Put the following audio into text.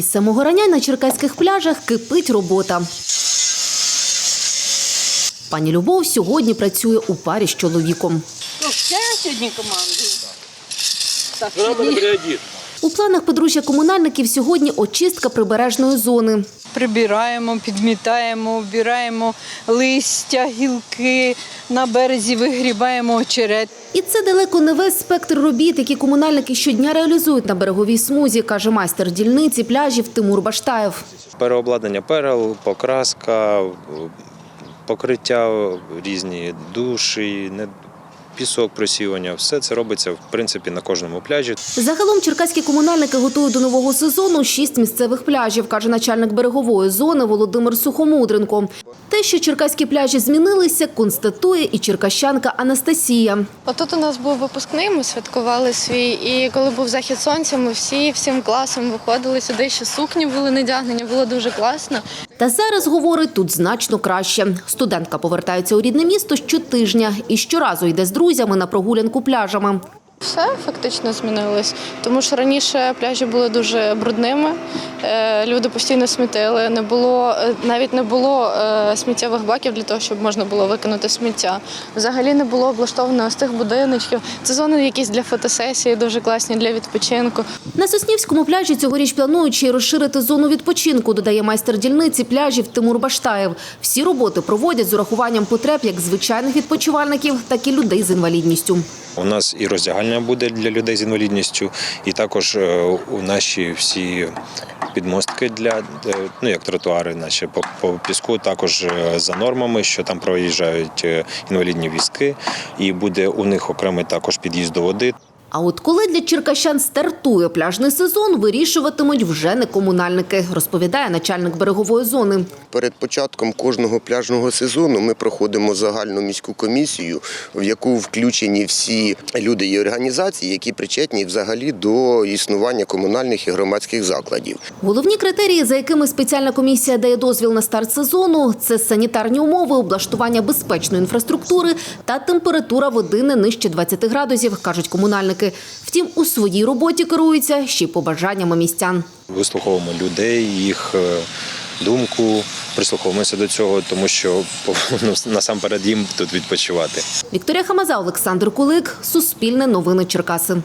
Із самого рання на черкаських пляжах кипить робота. Пані Любов сьогодні працює у парі з чоловіком. Ну, я сьогодні командую. Так, сьогодні У планах подружжя комунальників сьогодні очистка прибережної зони. прибираємо, підмітаємо, обираємо листя, гілки, на березі вигрібаємо очерет. І це далеко не весь спектр робіт, які комунальники щодня реалізують на береговій смузі, каже майстер дільниці пляжів Тимур Баштаєв. Переобладнання перел, покраска, покриття різні душі, пісок просіювання. Все це робиться в принципі на кожному пляжі. Загалом черкаські комунальники готують до нового сезону шість місцевих пляжів, каже начальник берегової зони Володимир Сухомудренко. Те, що черкаські пляжі змінилися, констатує і черкащанка Анастасія. Отут у нас був випускний, ми святкували свій. І коли був захід сонця, ми всі всім класом виходили сюди. Ще сукні були надягнені, було дуже класно. Та зараз, говорить, тут значно краще. Студентка повертається у рідне місто щотижня і щоразу йде з друзями на прогулянку пляжами. Все фактично змінилось, тому що раніше пляжі були дуже брудними. е, Люди постійно смітили. Не було е, навіть не було е, сміттєвих баків для того, щоб можна було викинути сміття. Взагалі не було облаштовано ось тих будиночків. Це зони якісь для фотосесії, дуже класні для відпочинку. На Соснівському пляжі цьогоріч планують ще розширити зону відпочинку, додає майстер дільниці пляжів Тимур Баштаєв. Всі роботи проводять з урахуванням потреб як звичайних відпочивальників, так і людей з інвалідністю. У нас і роздягальня буде для людей з інвалідністю, і також е, у наші всі підмостки для е, ну як тротуари, наші по, по піску, також е, за нормами, що там проїжджають інвалідні візки, і буде у них окремий також під'їзд до води. А от коли для черкащан стартує пляжний сезон, вирішуватимуть вже не комунальники, розповідає начальник берегової зони. Перед початком кожного пляжного сезону ми проходимо загальну міську комісію, в яку включені всі люди і організації, які причетні взагалі до існування комунальних і громадських закладів. Головні критерії, за якими спеціальна комісія дає дозвіл на старт сезону, це санітарні умови, облаштування безпечної інфраструктури та температура води не нижче 20 градусів, кажуть комунальники. Втім, у своїй роботі керуються ще й побажаннями містян. Вислуховуємо людей, їх е, думку, прислуховуємося до цього, тому що ну, насамперед їм тут відпочивати. Вікторія Хамаза, Олександр Кулик, Суспільне новини Черкаси.